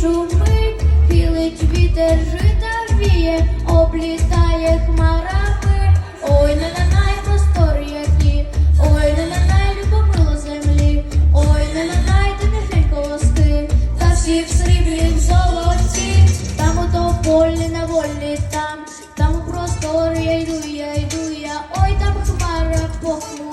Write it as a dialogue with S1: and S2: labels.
S1: шумить, хилить вітер жита віє, облітає хмарами, ой не на най простори які, ой не на най любомило землі, ой не на най ти не грикости, та всі в сріблі в золоті, там у то полі на волі, там, там у просторі я йду, я йду, я. Ой там хмара похмура.